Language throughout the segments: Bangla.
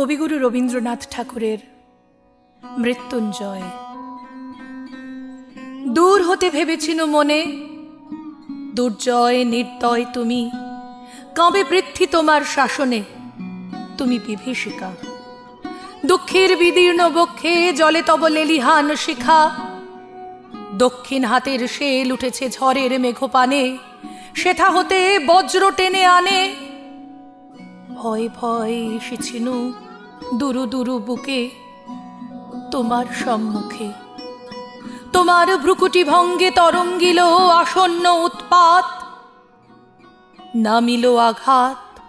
কবিগুরু রবীন্দ্রনাথ ঠাকুরের মৃত্যুঞ্জয়। দূর হতে ভেবেছিল মনে, দুর্জয় নির্দয় তুমি কাঁবে পৃথ্বী তোমার শাসনে, তুমি বিভীষিকা। দুঃখের বিদীর্ণ বক্ষে জলে তব লেলিহান শিখা, দক্ষিণ হাতের শেল উঠেছে ঝড়ের মেঘপানে, সেথা হতে বজ্র টেনে আনে। ভয় ভয় এসেছিল দুরু দুরু বুকে তোমার সম্মুখে। তোমার ভ্রুকুটি ভঙ্গে তরঙ্গিল আসন্ন উৎপাত, নামিল আঘাত।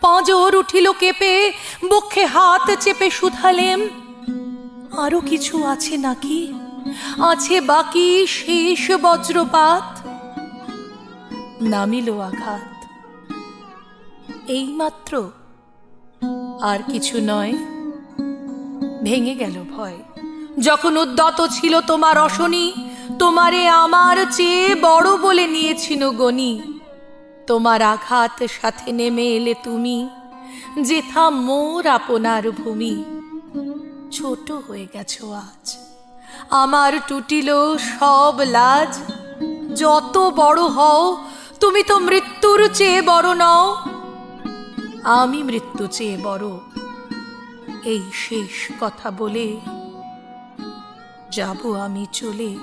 পাঁজর উঠিল কেঁপে বক্ষে হাত চেপে শুধালেম। আরও কিছু আছে নাকি? আছে বাকি শেষ বজ্রপাত। নামিল আঘাত। এইমাত্র আর কিছু নয়। ভেঙে গেল ভয়। যখন উদ্যত ছিল তোমার অশনি, তোমারে আমার চেয়ে বড় বলে নিয়েছিল গনি। তোমার আঘাত সাথে নেমে এলে তুমি, যেথা মোর আপনার ভূমি। ছোট হয়ে গেছো আজ। আমার টুটিল সব লাজ। যত বড় হও, তুমি তো মৃত্যুর চেয়ে বড় নও। আমি মৃত্যু চেয়ে বড়। এই শেষ কথা বলে যাব আমি চলে।